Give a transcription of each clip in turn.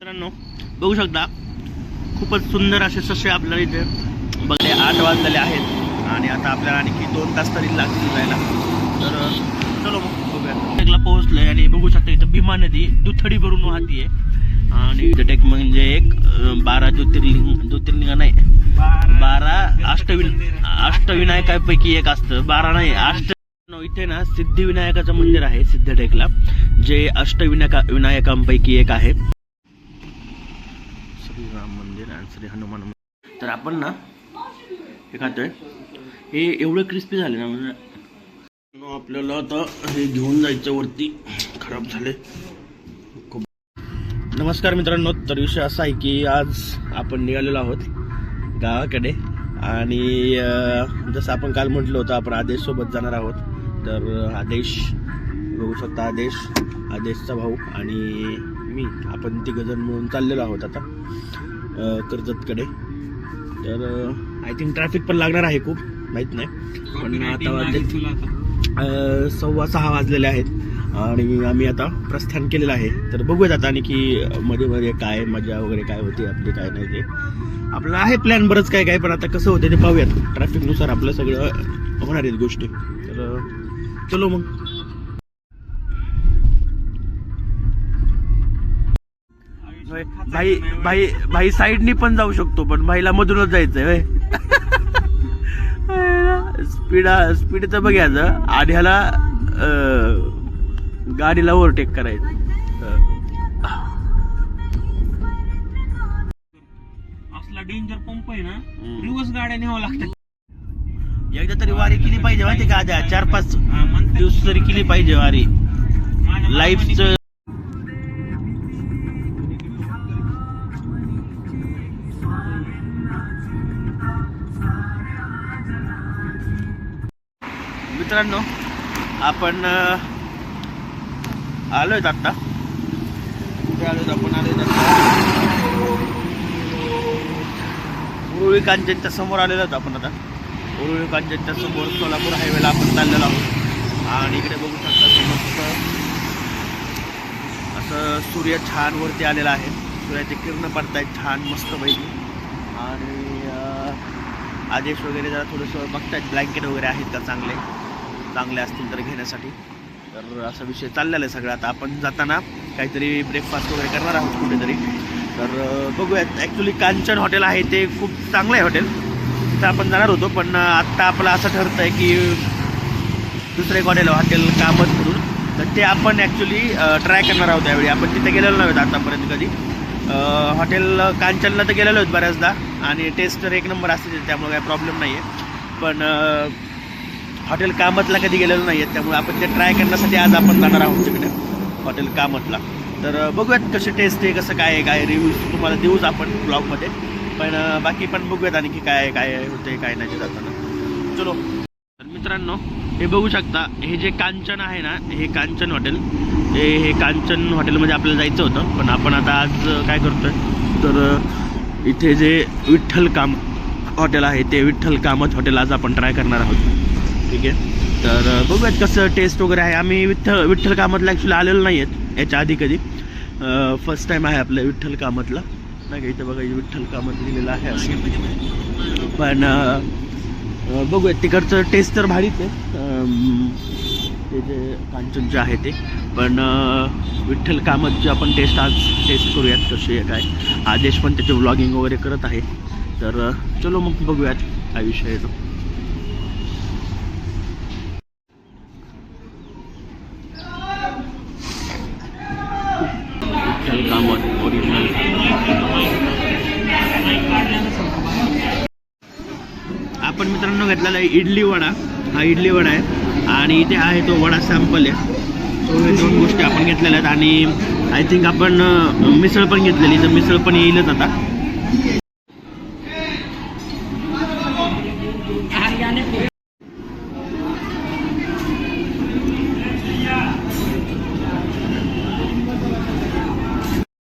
मित्रांनो बघू शकता खूपच सुंदर असे ससे आपल्याला इथे बघले आठ वाजलेले आहेत आणि आता आपल्याला आणखी दोन तास तरी लागतील जायला. तर चलो मग बघूया. पोहोचलोय आणि बघू शकता इथं भीमा नदी दुथडी भरून वाहतीये. आणि टेक म्हणजे एक बारा ज्योतिर्लिंग ज्योतिर्लिंग नाही बारा अष्टविन अष्टविनायकापैकी एक असतं. बारा नाही अष्ट इथे ना सिद्धिविनायकाचं मंदिर आहे सिद्धटेकला जे अष्टविनायका विनायकांपैकी एक आहे श्रीराम मंदिर आणि श्री हनुमान तर आपण ना हे खातोय. हे एवढं क्रिस्पी झाले ना म्हणजे आपल्याला आता हे घेऊन जायचं वरती. खराब झाले खूप. नमस्कार मित्रांनो तर विषय असा आहे की आज आपण निघालेलो आहोत गावाकडे. आणि जसं आपण काल म्हटलं होतं आपण आदेश सोबत जाणार आहोत. तर आदेश बघू शकता आदेश आदेशचा भाऊ आणि मी आपण तिघजण मिळून चाललेलो आहोत आता. कर्जतकडे. तर आय थिंक ट्रॅफिक पण लागणार आहे खूप माहीत नाही. पण आता वाजले सव्वा सहा वाजलेले आहेत. आणि आम्ही आता प्रस्थान केलेलं आहे. तर बघूयात आता आणखी मध्ये मध्ये काय मजा वगैरे काय होते आपली काय नाही ते. आपलं आहे प्लॅन बरंच काय काय पण आता कसं होते ते पाहूयात. ट्रॅफिकनुसार आपलं सगळं होणार आहेत गोष्टी. तर चलो मग. भाई भाई भाई साईडनी पण जाऊ शकतो पण भाईला मधूनच जायचंय होय. स्पीड स्पीडचं बघायचं आणि ह्याला गाडीला ओव्हरटेक करायचं. असला डेंजर पंप आहे ना हम्म. दिवस गाड्या न्यावं लागतात. एकदा तरी वारी केली पाहिजे माहिती का? चार पाच. दिवस तरी केली पाहिजे वारी. लाईफचं मित्रांनो आपण अं, आलोय आत्ता कुठे आलो आपण? आलोय उरुळी कांचनच्या समोर आलेलो आहोत आपण आता. उरुळी कांचनच्या समोर सोलापूर हायवेला आपण चाललेलो आहोत. आणि इकडे बघू शकता मस्त असं सूर्य छान वरती आलेला आहे. सूर्याचे किरण पडतायत छान मस्त पैकी आणि आदेश वगैरे जरा थोडंसं बघतायत. ब्लँकेट वगैरे आहेत का चांगले? चांगले असतील तर घेण्यासाठी. तर असा विषय चाललेला आहे सगळं. आता आपण जाताना काहीतरी ब्रेकफास्ट वगैरे करणार आहोत कुठेतरी. तर बघूयात. ॲक्च्युली कांचन हॉटेल आहे ते खूप चांगलं आहे हॉटेल तिथं आपण जाणार होतो पण आत्ता आपलं असं ठरतं आहे की दुसरं एक हॉटेल हॉटेल कामत म्हणून तर ते आपण ॲक्च्युली ट्राय करणार आहोत त्यावेळी आपण तिथे गेलेलो नव्हतं आतापर्यंत कधी. हॉटेल कांचनला तर गेलेलो आहेत बऱ्याचदा. आणि टेस्ट तर एक नंबर असते त्यामुळे काही प्रॉब्लेम नाही आहे पण हॉटेल कामतला कधी गेलेलो नाही आहेत त्यामुळे आपण ते ट्राय करण्यासाठी आज आपण जाणार आहोत तिकडे हॉटेल कामतला. तर बघूयात कसे टेस्ट आहे कसं काय आहे काय रिव्ह्यूज तुम्हाला देऊच आपण ब्लॉगमध्ये पण बाकी पण बघूयात आणखी काय काय होते काय नाही जाताना. चलो. तर मित्रांनो हे बघू शकता हे जे कांचन आहे ना हे कांचन हॉटेल. हे हे कांचन हॉटेलमध्ये आपल्याला जायचं होतं पण आपण आता आज काय करतोय? तर इथे जे विठ्ठल काम हॉटेल आहे ते विठ्ठल कामत हॉटेल आज आपण ट्राय करणार आहोत. ठीक आहे. तर बघूयात कसं टेस्ट वगैरे आहे. आम्ही विठ्ठल विठ्ठल कामतला ॲक्च्युली आलेलो नाही आहेत याच्या आधी कधी. फर्स्ट टाईम आहे आपलं विठ्ठल कामतला. नाही का इथं बघा विठ्ठल कामत लिहिलेलं आहे असं. पण बघूयात तिकडचं टेस्ट तर भारीच आहे. ते जे कांचन जे आहे ते. पण अं, विठ्ठल कामतची आपण टेस्ट आज टेस्ट करूयात कशी आहे काय. आदेश पण त्याचे व्लॉगिंग वगैरे करत आहे. तर चलो मग बघूयात काय विषय आहे आपण मित्रांनो घेतलेला आहे इडली वडा. हा इडली वडा आहे. आणि इथे आहे तो वडा सॅम्पल आहे. तो हे दोन गोष्टी आपण घेतलेल्या आहेत. आणि आय थिंक आपण मिसळ पण घेतलेली तर मिसळ पण येईलच आता.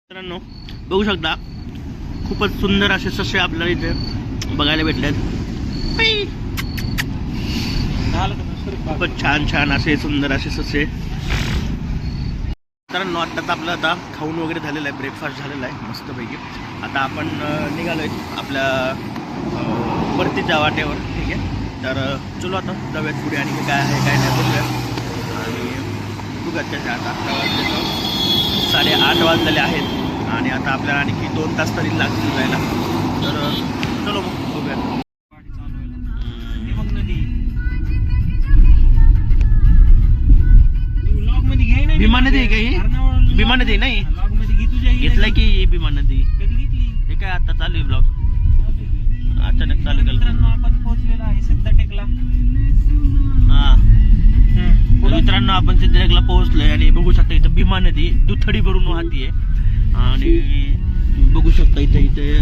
मित्रांनो बघू शकता. खूपच सुंदर असे ससे आपल्याला इथे बघायला भेटले आहेत खूपच छान छान असे सुंदर असे ससे. मित्रांनो आत्ताच आपलं आता खाऊन वगैरे झालेलं आहे ब्रेकफास्ट झालेला आहे मस्तपैकी. आता आपण निघालो आहे आपल्या अं, वरतीच्या वाटेवर ठीक आहे? तर चलो आता जाऊयात पुढे आणि काय आहे काय नाही बघूया आणि बघूयात त्याच्या आता अकरा वाजले साडेआठ वाजलेले आहेत. आणि आता आपल्याला आणखी दोन तास तरी लागतील जायला. तर चलो मग. भीमा नदी नाही. लॉगमध्ये घे तुझ्या घेतलाय की ही भीमा नदी कधी घेतली? हे काय आता चालू आहे ब्लॉग अचानक चालू केलं. मित्रांनो आपण पोहोचलेलो आहे सिद्ध टेकला हा तर मित्रांनो आपण सिद्धेकला पोहोचलोय आणि बघू शकता इथं भीमा नदी दुथडी भरून वाहतीये आणि बघू शकता इथे इथे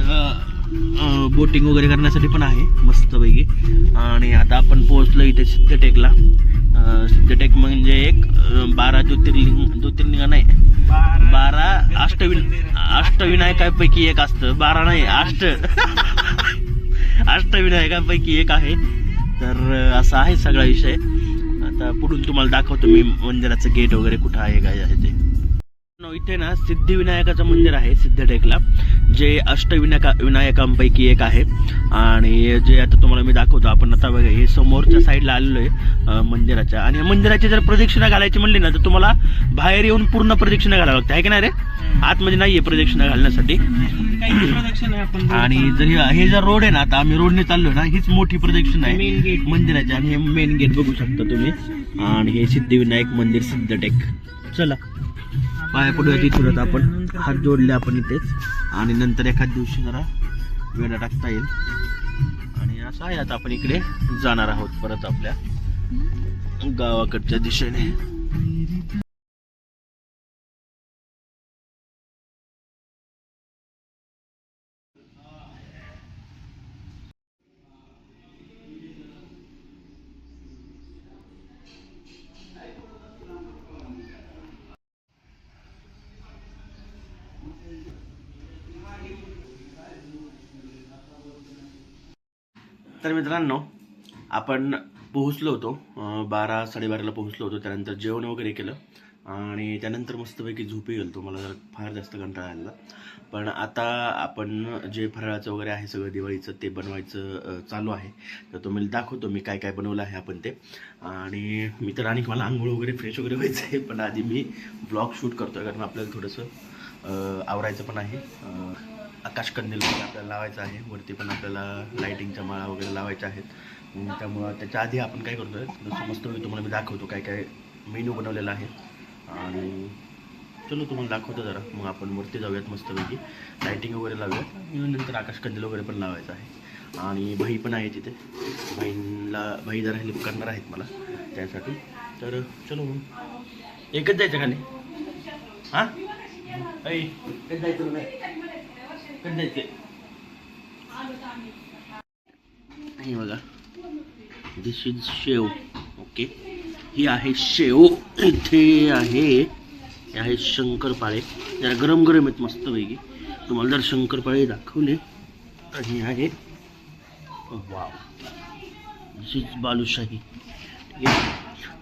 बोटिंग वगैरे करण्यासाठी पण आहे मस्तपैकी. आणि आता आपण पोहोचलो इथे सिद्धटेकला. सिद्धटेक म्हणजे एक बारा ज्योतिर्लिंग ज्योतिर्लिंग नाही. बारा अष्टविन अष्टविनायकापैकी एक असतं. बारा नाही अष्ट. अष्टविनायकापैकी एक आहे. तर असा आहे सगळा विषय. आता पुढून तुम्हाला दाखवतो मी मंदिराचं गेट वगैरे कुठं आहे काय आहे. इथे ना सिद्धिविनायकाचं मंदिर आहे सिद्धटेकला जे अष्टविनायका विनायकांपैकी एक आहे. आणि जे आता तुम्हाला मी दाखवतो आपण आता बघा हे समोरच्या साईडला आलेलो आहे मंदिराच्या. आणि या मंदिराची जर प्रदक्षिणा घालायची म्हणली ना तर तुम्हाला बाहेर येऊन पूर्ण प्रदक्षिणा घालावं लागते. आहे की नाही रे? आतमध्ये नाहीये प्रदक्षिणा घालण्यासाठी. काही प्रदक्षिण आहे आपण आणि जर हे- हे जर रोड आहे ना आता आम्ही रोडने चाललो ना हीच मोठी प्रदक्षिणा आहे. मेन गेट मंदिराचे आणि हे मेन गेट बघू शकता तुम्ही. आणि हे सिद्धिविनायक मंदिर सिद्धटेक. चला. पाया पडूया तिथून आता आपण. हात जोडले आपण इथेच. आणि नंतर एखाद दिवशी जरा वेळा टाकता येईल. आणि असं आहे आता आपण इकडे जाणार आहोत परत आपल्या गावाकडच्या दिशेने. तर मित्रांनो आपण पोहोचलो होतो बारा साडेबाराला पोहोचलो होतो त्यानंतर जेवण वगैरे केलं आणि त्यानंतर मस्तपैकी झोपी गेलो मला जरा फार जास्त कंटाळा आलेला. पण आता आपण जे फराळाचं वगैरे आहे सगळं दिवाळीचं ते बनवायचं चालू आहे. तर तो मी दाखवतो मी काय काय बनवलं आहे आपण ते. आणि मी तर आणि मला आंघोळ वगैरे फ्रेश वगैरे व्हायचं आहे पण आधी मी ब्लॉग शूट करतो कारण आपल्याला थोडंसं आवरायचं पण आहे. अं, आकाश कंदील पण आपल्याला लावायचं आहे. वरती पण आपल्याला लाईटिंगच्या माळा वगैरे लावायच्या आहेत. त्यामुळं त्याच्या आधी आपण काय करतो आहे थोडंसं मस्त तुम्हाला मी दाखवतो काय काय मेनू बनवलेला आहे. आणि चलो तुम्हाला दाखवतो जरा. मग आपण वरती जाऊयात मस्तपैकी. लाईटिंग वगैरे लावूयात. नंतर आकाश कंदील वगैरे पण लावायचं आहे. आणि भाई पण आहे तिथे. भाईला भाई जरा हेल्प करणार आहेत मला त्यासाठी. तर चलो मग. एकच जायचं खाली हां? एकच जायचं नाही जायचं हे बघा. दिस इज शेव. ओके ही आहे शेव. इथे आहे हे आहे शंकरपाळे. जरा गरम गरम आहेत मस्तपैकी तुम्हाला जर शंकरपाळे दाखवले तर हे आहे वाव दिस इज बालुशाही. ठीक आहे.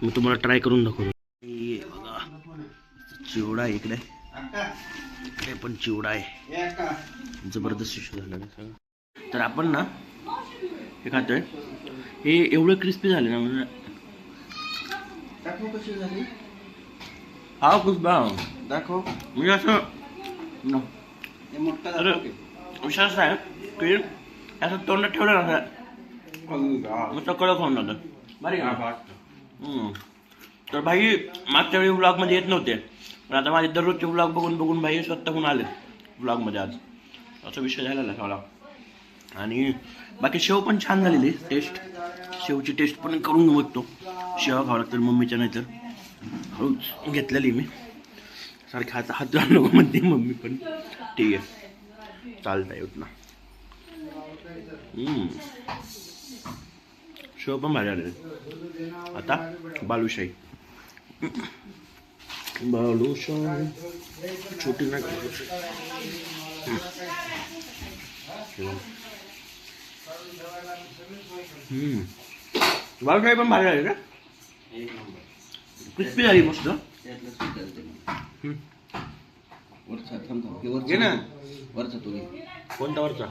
मी तुम्हाला ट्राय करून दाखवतो. हे बघा. चिवडा आहे इकडे. इकडे पण चिवडा आहे. जबरदस्त झाला सगळं. तर आपण ना हे खातोय. हे एवढं क्रिस्पी झाले ना म्हणजे कशी झाली. हा कुसबा दाखव. म्हणजे असं हे असा आहे. की असं तोंडात ठेवलं ना हा. मग कडक होऊन जातं बरं हा, का? तर भाई मागच्या वेळी व्लॉगमध्ये येत नव्हते. पण आता माझे दररोजचे व्लॉग बघून बघून भाई स्वतःहून आले व्लॉगमध्ये आज. असा विषय झालेला सगळा आणि बाकी शेव पण छान झालेली टेस्ट शेवची टेस्ट पण करून बघतो. शेव खावं लागतं मम्मीच्या नाहीतर हळूच घेतलेली मी. सारख्या हात हात नको म्हणते मम्मी पण. ठीक आहे. चालतं येत ना. शेव पण भारी आलेले. आता बालुशाही. बालुशाही छोटी नाही बालुशाही. हम्म. पण भारी झाली का क्रिस्पी झाली मस्त वरचा थांब थांब घे ना. वरचा तो घे कोणता वरचा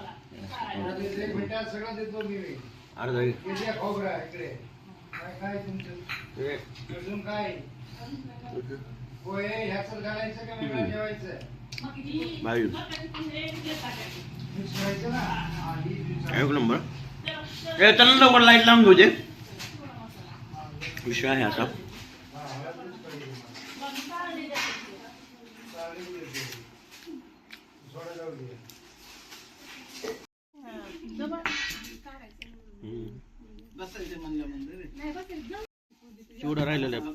अर्धा घे. हे. भाई एक नंबर ए चल ना लवकर लाइट लावून घेऊ दे विषय आहे असा हम्म. बसायचं म्हणलं म्हणलं रे चिवडा राहिलेला ना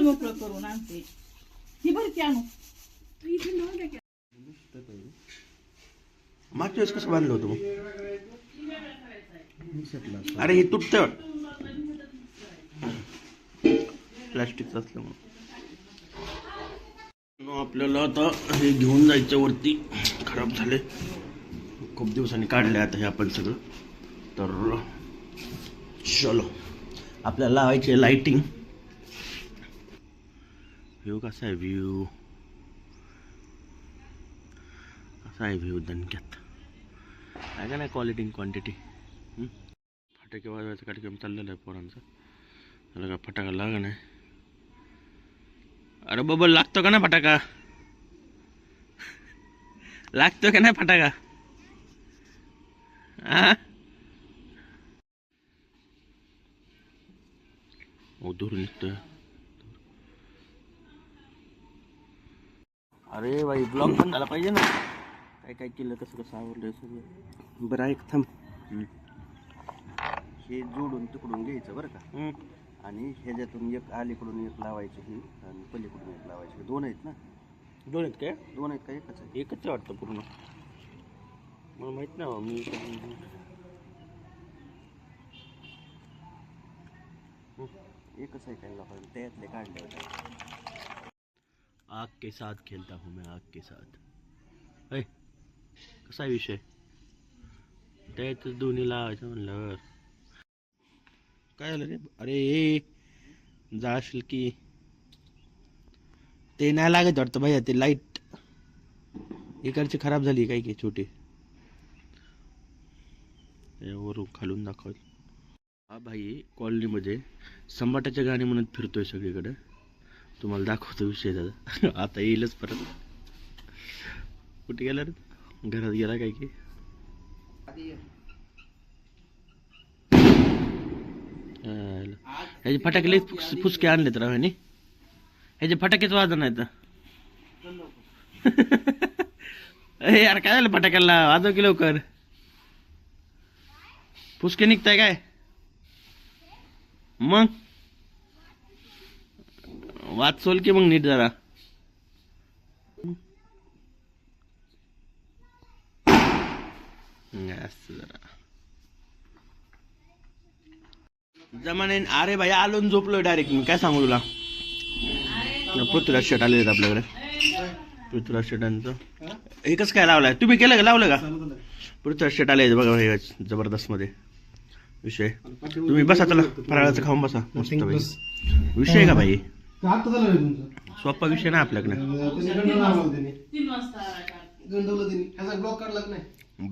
मोकळं करून आणते. ही आणू. मागच्या वेळेस कसं बांधलं होतं मग? अरे हे तुटतं. प्लास्टिकचं असल्यामुळं आपल्याला आता हे घेऊन जायचं वरती खराब झाले. खूप दिवसांनी काढले आता हे आपण सगळं. तर चलो. आपल्याला लावायची आहे लाईटिंग व्ह्यू कसा आहे व्ह्यू कसा आहे व्ह्यू दणक्यात? आहे का नाही क्वालिटी क्वांटिटी फटाके वाजवायचा कार्यक्रम चाललेला आहे पोरांचा. त्याला का फटाका लागा नाही? अरे बबल लागतो का नाही फटाका? लागतो का नाही फटाका? आ? ओ दूर निघतोय अरे बाई ब्लॉग पण झाला पाहिजे ना. काय काय केलं कसं कसं आवडलं सगळं. बरं ऐक थांब. हे जोडून तिकडून घ्यायचं बरं का. आणि ह्याच्यातून एक अलीकडून एक लावायची ही आणि पलीकडून एक लावायची. दोन आहेत ना? दोन आहेत काय? दोन आहेत का एकच आहे एकच वाटतं पूर्ण. मला माहीत नाही मी एकच आहे काय त्यातले काढले होते. आग के साथ खेलता हूँ मैं आग के साथ. ऐ कसा आहे विषय? त्यातच दोन्ही लावायचं म्हणल्यावर. काय झालं रे? अरे ए जाशील की. ते नाही लागत वाटतं भैया ते लाइट इकडची खराब झाली काही की छोटी. वरून खालून दाखवत हा भाई कॉलनीमध्ये संबाटाच्या गाणी म्हणत फिरतोय सगळीकडे. तुम्हाला दाखवतो विषय दादा. आता येईलच परत. कुठे गेला रे? घरात गेला काय की. ह्याचे फटाके फुस फुसके आणलेत राव ह्यानी. ह्याचे फटाकेच वाजत नाहीत. अरे यार काय झालं फटाक्याला? वाजव की लवकर. फुसके निघताय काय? मग? वाचोल की मग नीट जरा. जमाने अरे भाई आलो झोपलोय डायरेक्ट मी. काय सांगू तुला? पृथ्वीराज शेट आले आपल्याकडे. पृथ्वीराज शेटांचं कसं काय लावलंय? तुम्ही केलं का? लावलं का? पृथ्वीराज शेट आले बघा जबरदस्त मध्ये. विषय. तुम्ही बसा चला. फराळाचं खाऊन बसा. मस्त विषय का तुमचं. सोपा विषय नाही आपल्याकडे.